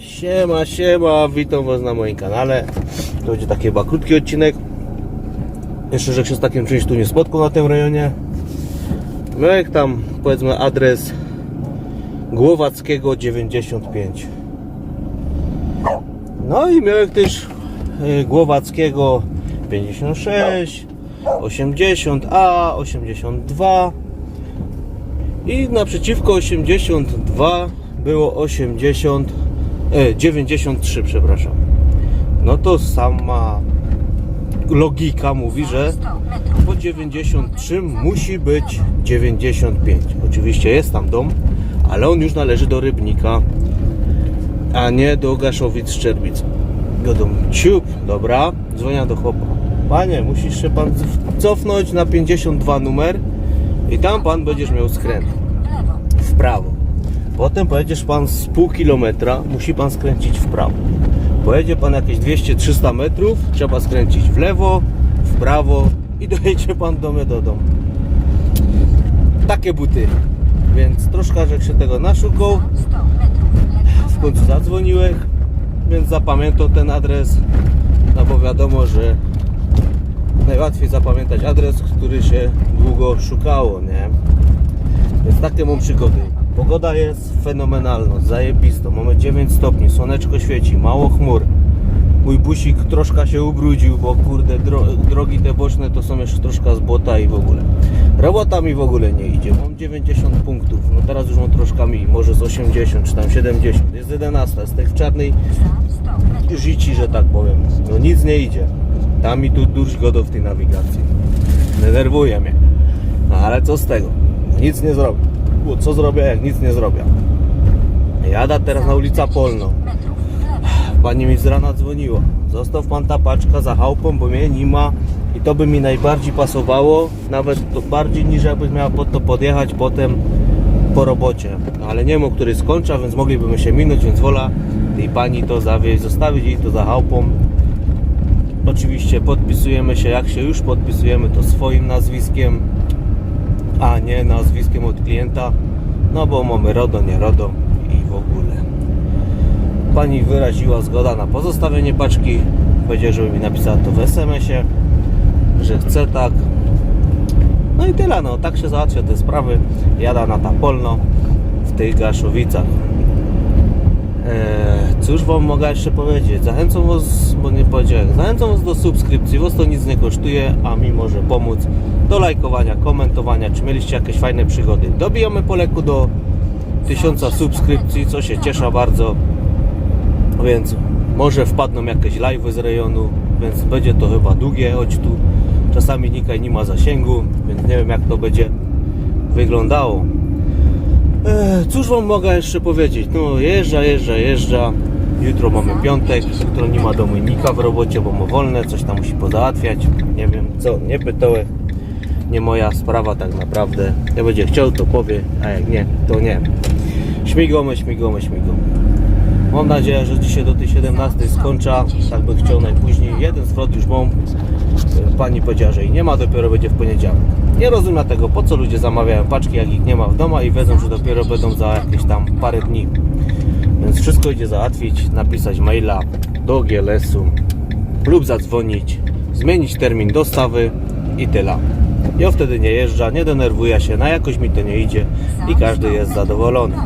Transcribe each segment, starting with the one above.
Siema, siema, witam was na moim kanale. To będzie taki chyba krótki odcinek. Jeszcze, że się z takim czymś tu nie spotkał na tym rejonie. No jak tam, powiedzmy, adres Głowackiego 95. No i miałem też y, Głowackiego 56, 80A, 82 i naprzeciwko 82 było 80, e, 93, przepraszam. No to sama logika mówi, że po 93 musi być 95. Oczywiście jest tam dom, ale on już należy do Rybnika, a nie do Gaszowic Szczerbic. Godą ciup, dobra, dzwonię do chłopa. Panie, musisz się pan cofnąć na 52 numer i tam pan będziesz miał skręt w prawo. Potem pojedziesz pan z pół kilometra, musi pan skręcić w prawo. Pojedzie pan jakieś 200-300 metrów, trzeba skręcić w lewo, w prawo i dojedzie pan do mnie do domu. Takie buty. Więc troszkę żech się tego naszukał. W końcu zadzwoniłeś, więc zapamiętał ten adres. No bo wiadomo, że najłatwiej zapamiętać adres, który się długo szukało, nie? Więc takie mam przygody. Pogoda jest fenomenalna, zajebisto. Mamy 9 stopni, słoneczko świeci, mało chmur. Mój busik troszkę się ubrudził, bo kurde, dro drogi te boczne to są jeszcze troszkę z błota i w ogóle. Robota mi w ogóle nie idzie. Mam 90 punktów, no teraz już mam troszkę mniej, może z 80 czy tam 70. Jest 11, z tej w czarnej życi, że tak powiem. No nic nie idzie. Tam mi tu durć godo w tej nawigacji. Denerwuje mnie. No ale co z tego? Nic nie zrobię. Co zrobię, jak nic nie zrobię? Jada teraz na ulica Polną. Pani mi z rana dzwoniła. Zostaw pan ta paczka za chałupą, bo mnie nie ma i to by mi najbardziej pasowało, nawet to bardziej niż jakbyś miała pod to podjechać potem po robocie. No, ale nie wiem, o której skończa, więc moglibyśmy się minąć, więc wola tej pani to zawieźć, zostawić jej to za chałupą. Oczywiście podpisujemy się, jak się już podpisujemy, to swoim nazwiskiem, a nie nazwiskiem od klienta, no bo mamy RODO, nie RODO i w ogóle. Pani wyraziła zgoda na pozostawienie paczki, powiedziała, żeby mi napisała to w SMS-ie, że chce tak. No i tyle, no tak się załatwia te sprawy. Jada na Tapolno w tych Gaszowicach. Eee, cóż wam mogę jeszcze powiedzieć? Zachęcam was, bo nie powiedziałem, zachęcam was do subskrypcji, was to nic nie kosztuje, a mi może pomóc do lajkowania, komentowania, czy mieliście jakieś fajne przygody. Dobijamy po leku do 1000 subskrypcji, co się cieszę bardzo, więc może wpadną jakieś live'y z rejonu, więc będzie to chyba długie, choć tu czasami nikaj nie ma zasięgu, więc nie wiem jak to będzie wyglądało. Cóż wam mogę jeszcze powiedzieć? No jeżdża, jeżdża, jeżdża. Jutro mamy piątek, jutro nie ma Dominika w robocie, bo ma wolne, coś tam musi pozałatwiać. Nie wiem co, nie pytałem. Nie moja sprawa tak naprawdę. Jak będzie chciał, to powie, a jak nie, to nie. Śmigamy, śmigamy, śmigamy. Mam nadzieję, że dzisiaj do tej 17 skończa. Tak by chciał najpóźniej. Jeden zwrot już mam. Pani powiedziała, że jej nie ma, dopiero będzie w poniedziałek. Nie rozumiem tego, po co ludzie zamawiają paczki, jak ich nie ma w domu i wiedzą, że dopiero będą za jakieś tam parę dni. Więc wszystko idzie załatwić, napisać maila do GLS-u lub zadzwonić, zmienić termin dostawy i tyle. Ja wtedy nie jeżdża, nie denerwuję się, na jakoś mi to nie idzie i każdy jest zadowolony.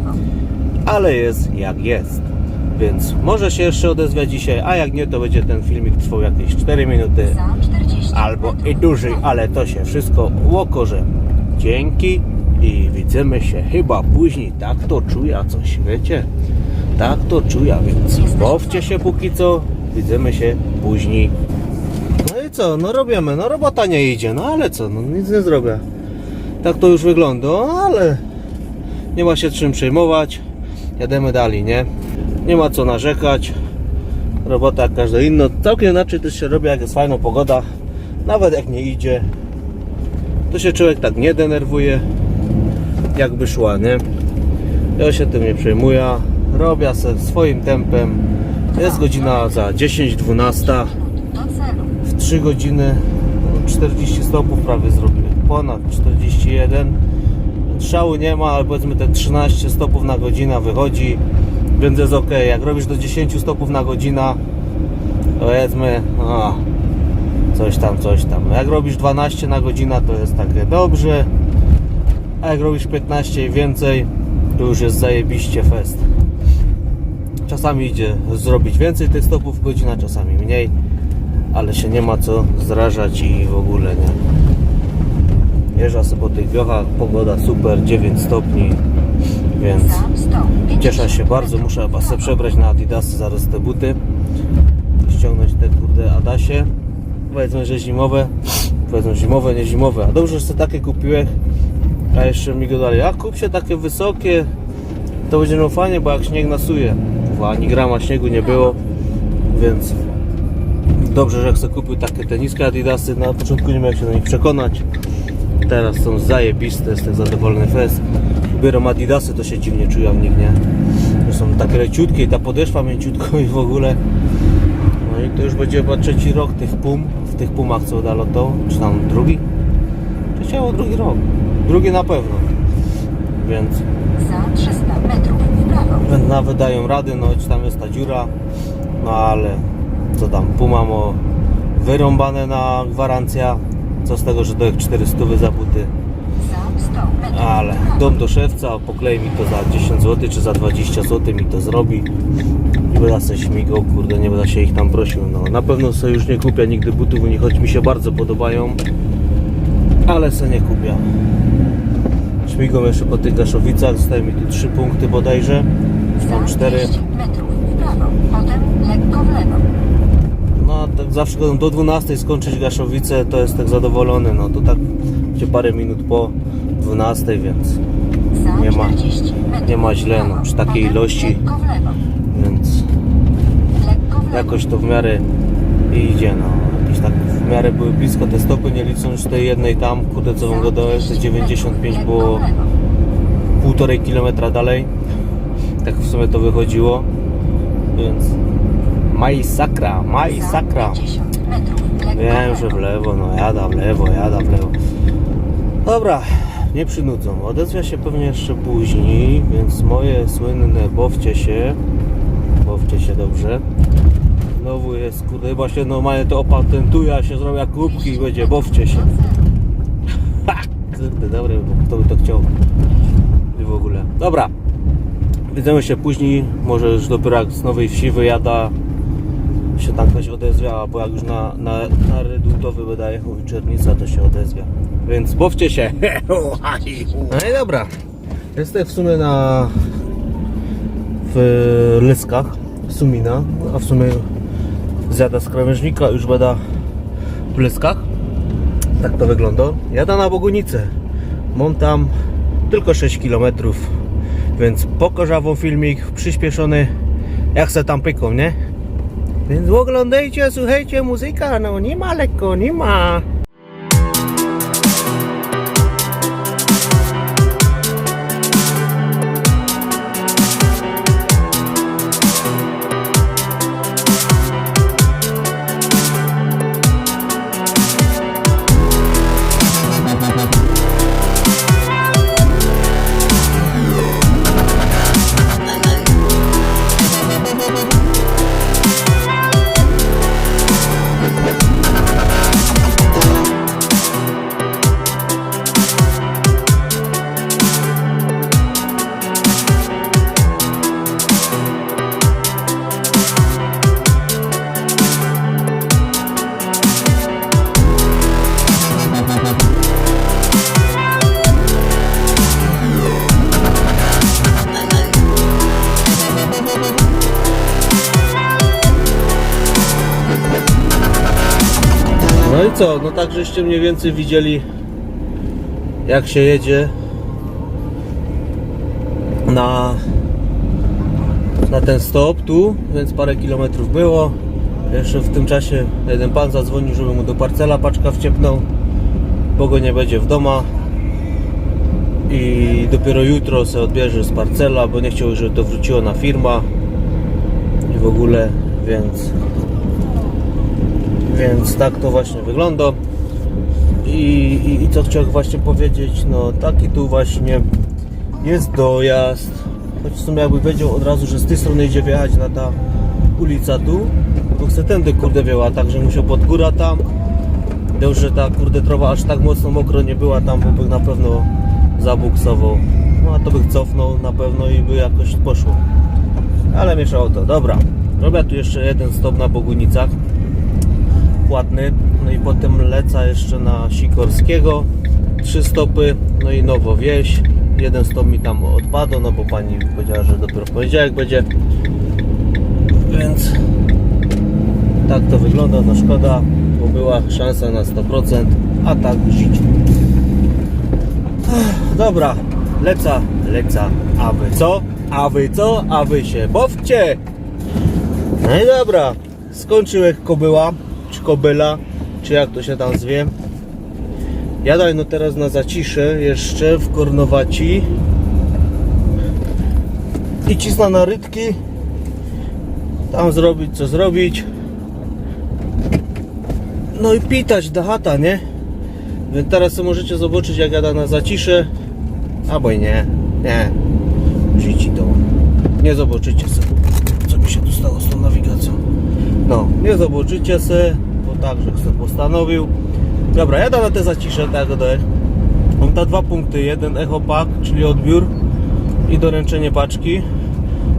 Ale jest jak jest. Więc może się jeszcze odezwie dzisiaj, a jak nie, to będzie ten filmik trwał jakieś 4 minuty albo i dłużej, ale to się wszystko łokorze. Dzięki i widzimy się chyba później. Tak to czuję coś, wiecie? Tak to czuję, więc bawcie się póki co. Widzimy się później. No i co, no robimy, no robota nie idzie, no ale co, no nic nie zrobię. Tak to już wygląda, ale nie ma się czym przejmować. Jademy dalej, nie? Nie ma co narzekać. Robota jak każda inna. Całkiem inaczej też się robi, jak jest fajna pogoda. Nawet jak nie idzie, to się człowiek tak nie denerwuje, jakby szła, nie? Ja się tym nie przejmuję. Robię se swoim tempem. Jest godzina za 10-12. W 3 godziny 40 stopów prawie zrobiłem. Ponad 41. Szału nie ma, ale powiedzmy te 13 stopów na godzinę wychodzi, więc jest ok. Jak robisz do 10 stopów na godzinę, powiedzmy, a, coś tam, coś tam. Jak robisz 12 na godzinę, to jest takie dobrze, a jak robisz 15 i więcej, to już jest zajebiście fest. Czasami idzie zrobić więcej tych stopów w godzinę, czasami mniej, ale się nie ma co zrażać i w ogóle nie. Jeżdża sobie po tych wiochach, pogoda super, 9 stopni, więc cieszę się bardzo. Muszę sobie przebrać na Adidasy zaraz te buty, ściągnąć te kurde Adasie. Powiedzmy, że zimowe, powiedzmy zimowe, nie zimowe, a dobrze, że sobie takie kupiłeś, a jeszcze mi go dali, a kup się takie wysokie, to będzie no fajnie, bo jak śnieg nasuje, ani grama śniegu nie było, więc dobrze, że chcę kupił takie te niskie adidasy, na początku nie miałem się do nich przekonać, teraz są zajebiste, jestem zadowolony. Fest, biorą adidasy, to się dziwnie czuję w nich, nie, że są takie leciutkie i ta podeszwa mięciutko i w ogóle, no i to już będzie chyba trzeci rok tych pum, w tych pumach co da loto, czy tam drugi? Trzeci albo drugi rok, drugi na pewno, więc Za 300 metrów w prawo. nawet dają rady, no czy tam jest ta dziura, no ale co tam, Puma mo wyrąbane na gwarancja, co z tego, że do 400 za buty, Za 100 metrów ale dom do szewca, poklei mi to za 10 zł czy za 20 zł mi to zrobi. I będę se śmigał, kurde, nie będę się ich tam prosił, no. Na pewno sobie już nie kupię nigdy butów u nich, choć mi się bardzo podobają, ale se nie kupię. Śmigam jeszcze po tych Gaszowicach, zostały mi tu 3 punkty bodajże, tam Za 4. 200 metrów w prawo. Potem lekko w lewo. No tak zawsze go do 12 skończyć Gaszowice to jest tak zadowolony, no to tak będzie parę minut po 12, więc, Nie ma- 40 metrów nie ma źle, no, przy takiej ilości. Więc jakoś to w miarę idzie, no. Jakieś tak w miarę były blisko te stopy, nie licząc tej jednej tam, kurde co wam gadałem, te 200 95 metrów było półtorej kilometra dalej. Tak w sumie to wychodziło, więc majsakra, majsakra. Za 50 metrów lekko Wiem, że w lewo. no jada w lewo, jada w lewo. Dobra, nie przynudzą. Odezwę się pewnie jeszcze później, więc moje słynne bowcie się, bowcie się dobrze. Znowu jest, kurde, chyba się normalnie to opatentuje, a się zrobią kubki i będzie bowcie się. Ha! Kurde, dobre, bo kto by to chciał. I w ogóle. Dobra, widzimy się później, może już dopiero jak z Nowej Wsi wyjada, się tam ktoś odezwie, albo jak już na, na, na reduktowy będę jechał wieczornica, to się odezwie. Więc bawcie się. No i dobra. Jestem w sumie na w Lyskach, Sumina, a w sumie zjada z krawężnika, już będę w Lyskach. Tak to wygląda. Jadę na Bogunicę. Mam tam tylko 6 km, więc pokorzawą filmik przyspieszony, jak se tam pyką, nie? Więc oglądajcie, słuchajcie, muzyka, no nie ma lekko, nie ma. No i co, no tak żeście mniej więcej widzieli jak się jedzie na na ten stop tu, więc parę kilometrów było. Jeszcze w tym czasie jeden pan zadzwonił, żeby mu do parcela paczka wciepnął, bo go nie będzie w doma i dopiero jutro se odbierze z parcela, bo nie chciał, żeby to wróciło na firma i w ogóle, więc więc tak to właśnie wygląda. I, i, I co chciałem właśnie powiedzieć, no taki tu właśnie jest dojazd. Choć w sumie jakby wiedział od razu, że z tej strony idzie wjechać na ta ulica tu, to chce tędy kurde wjechała, także musiał pod górę tam. Wiem, że ta kurde trawa aż tak mocno mokro nie była tam, bo by na pewno zabuksował. No a to bych cofnął na pewno i by jakoś poszło. Ale mieszało to, dobra. Robię tu jeszcze jeden stop na Bogunicach płatny, no i potem leca jeszcze na Sikorskiego, trzy stopy, no i Nowo Wieś, jeden stop mi tam odpadł, no bo pani powiedziała, że dopiero w poniedziałek będzie, więc tak to wygląda, no szkoda, bo była szansa na 100%, a tak żyć. Dobra, leca, leca, a wy co? A wy co? A wy się bawcie! No i dobra, skończyłem kobyła, czy kobyla, czy jak to się tam zwie. Jadaj no teraz na zaciszę jeszcze w Kornowaci. I cisna na rytki. Tam zrobić co zrobić. No i pitać do chata, nie? Więc teraz możecie zobaczyć jak jada na zaciszę. Albo i nie. Nie. Życi to. Nie zobaczycie sobie, co mi się tu stało z tą nawigacją. No, nie zobaczycie se, bo tak, że sobie postanowił. Dobra, jadę na te zacisze, tak jak daję. Mam te dwa punkty, jeden echopak, czyli odbiór i doręczenie paczki.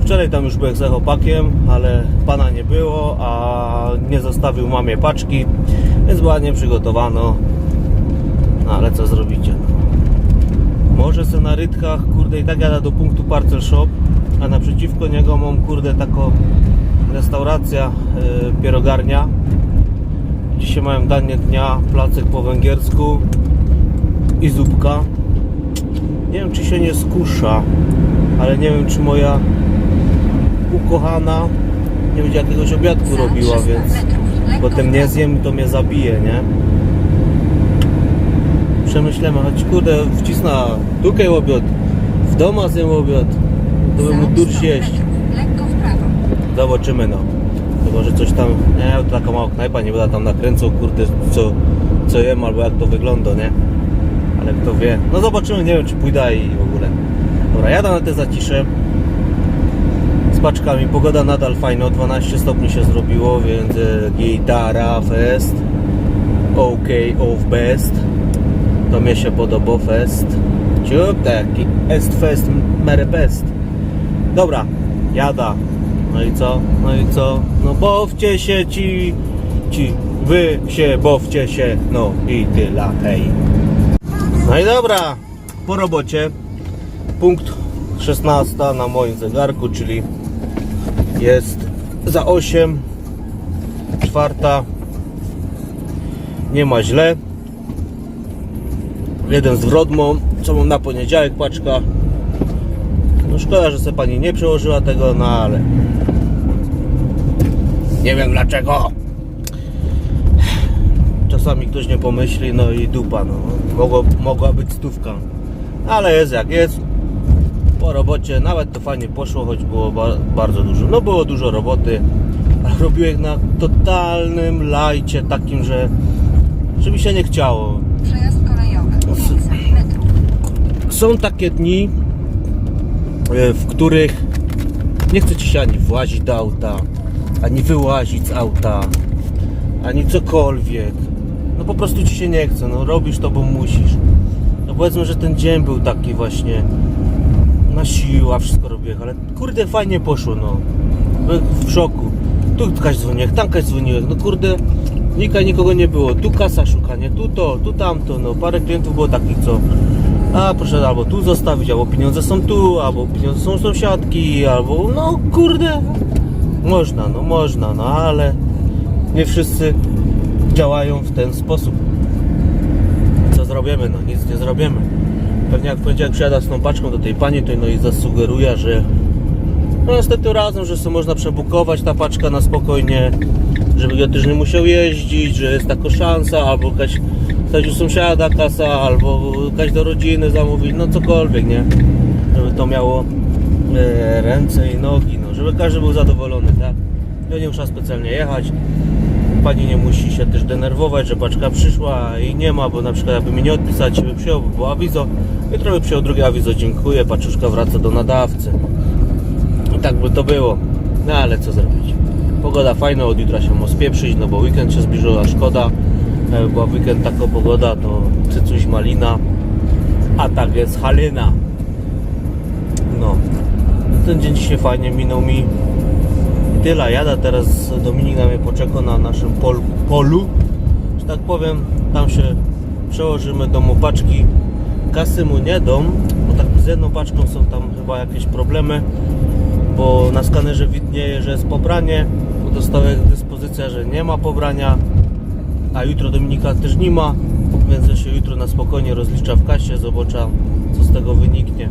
Wczoraj tam już byłem z echopakiem, ale pana nie było, a nie zostawił mamie paczki, więc ładnie przygotowano. No, ale co zrobicie? Może se na rytkach, kurde, i tak jadę do punktu Parcel Shop, a naprzeciwko niego mam, kurde, taką restauracja, yy, pierogarnia. Dzisiaj mają danie dnia, placek po węgiersku i zupka. Nie wiem, czy się nie skusza, ale nie wiem, czy moja ukochana nie będzie jakiegoś obiadku robiła, 300 więc potem nie zjem, to mnie zabije, nie? Przemyślemy, choć kurde wcisna tukaj obiad, w domu zjem obiad, to bym mógł dur 100 jeść. metrów Lekko w prawo. Zobaczymy no. Chyba, że coś tam, nie, taka mała knajpa, nie będę tam nakręcał, kurde, co, co jem albo jak to wygląda, nie? Ale kto wie. No zobaczymy, nie wiem czy pójdę i w ogóle. Dobra, jadę na te zacisze. Z paczkami, pogoda nadal fajna, 12 stopni się zrobiło, więc e, gitara fest. OK of best. To mnie się podoba fest. Ciup, taki est fest mere best. Dobra, jada. No i co? No i co? No bawcie się ci, ci, wy się bawcie się, no i tyle, hej. No i dobra, po robocie. Punkt 16 na moim zegarku, czyli jest za 8, czwarta. Nie ma źle. Jeden zwrot mam, co mam na poniedziałek, paczka no szkoda, że sobie pani nie przełożyła tego, no ale nie wiem dlaczego. Czasami ktoś nie pomyśli, no i dupa, no. Mogło, mogła być stówka. Ale jest jak jest. Po robocie nawet to fajnie poszło, choć było ba bardzo dużo. No było dużo roboty, ale robiłem na totalnym lajcie, takim, że, że mi się nie chciało. Przejazd kolejowy 500 metrów. są takie dni, w których nie chce ci się ani włazić do auta, ani wyłazić z auta, ani cokolwiek. No po prostu ci się nie chce, no robisz to, bo musisz. No powiedzmy, że ten dzień był taki właśnie na siłę, wszystko robię, ale kurde fajnie poszło, no. Byłem w szoku. Tu kaś dzwoniłek, tam kaś dzwoniłek, no kurde, nika nikogo nie było. Tu kasa szukanie, tu to, tu tamto, no parę klientów było takich, co a proszę albo tu zostawić, albo pieniądze są tu, albo pieniądze są sąsiadki, albo no kurde, można, no można, no ale nie wszyscy działają w ten sposób. Co zrobimy? No nic nie zrobimy. Pewnie jak w poniedziałek przyjada z tą paczką do tej pani, to no i zasugeruje, że no niestety razem, że sobie można przebukować ta paczka na spokojnie, żeby ja też nie musiał jeździć, że jest taka szansa, albo jakaś stać u sąsiada kasa, albo jakaś do rodziny zamówić, no cokolwiek, nie? Żeby to miało e, ręce i nogi, no, żeby każdy był zadowolony, tak? Ja nie muszę specjalnie jechać. pani nie musi się też denerwować, że paczka przyszła i nie ma, bo na przykład jakby mi nie odpisać, by przyjął, by było awizo, jutro by przyjął drugie awizo, dziękuję, paczuszka wraca do nadawcy. I tak by to było. No ale co zrobić? Pogoda fajna, od jutra się ma spieprzyć, no bo weekend się zbliżył, a szkoda. Jakby była weekend taka pogoda, to cycuś malina, a tak jest halina. No. Ten dzień dzisiaj fajnie minął mi. I tyle. Jada teraz Dominik na mnie poczeka na naszym pol, polu. Że tak powiem, tam się przełożymy do mu paczki. Kasy mu nie dom, bo tak z jedną paczką są tam chyba jakieś problemy, bo na skanerze widnieje, że jest pobranie. bo Dostał jak dyspozycja, że nie ma pobrania, a jutro Dominika też nie ma, więc się jutro na spokojnie rozlicza w kasie, zobaczę co z tego wyniknie.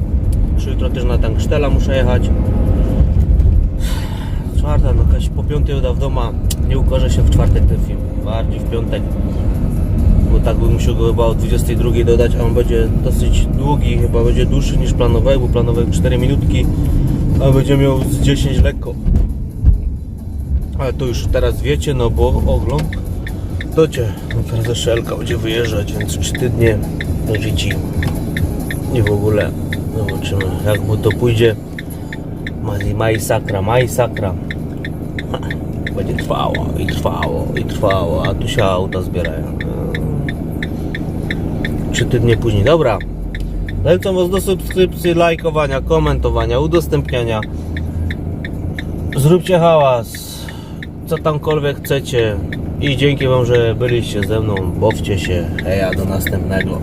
Czy jutro też na tanksztela muszę jechać. Czwarta, no jakaś po piątej uda w doma. Nie ukaże się w czwartek ten film. Bardziej w piątek. Bo tak bym musiał go chyba o 22 dodać, a on będzie dosyć długi, chyba będzie dłuższy niż planowałem, bo planowałem 4 minutki, a będzie miał z 10 lekko. Ale to już teraz wiecie, no bo ogląd to cię. No teraz jeszcze Elka będzie wyjeżdżać, więc 3 dnie do dzieci. I w ogóle zobaczymy jak mu to pójdzie. Maj, sakra, maj sakra. Będzie trwało i trwało i trwało, a tu się auta zbierają. Trzy tygodnie później. Dobra. Zachęcam Was do subskrypcji, lajkowania, komentowania, udostępniania. Zróbcie hałas, co tamkolwiek chcecie. I dzięki Wam, że byliście ze mną. Bawcie się. Heja, do następnego.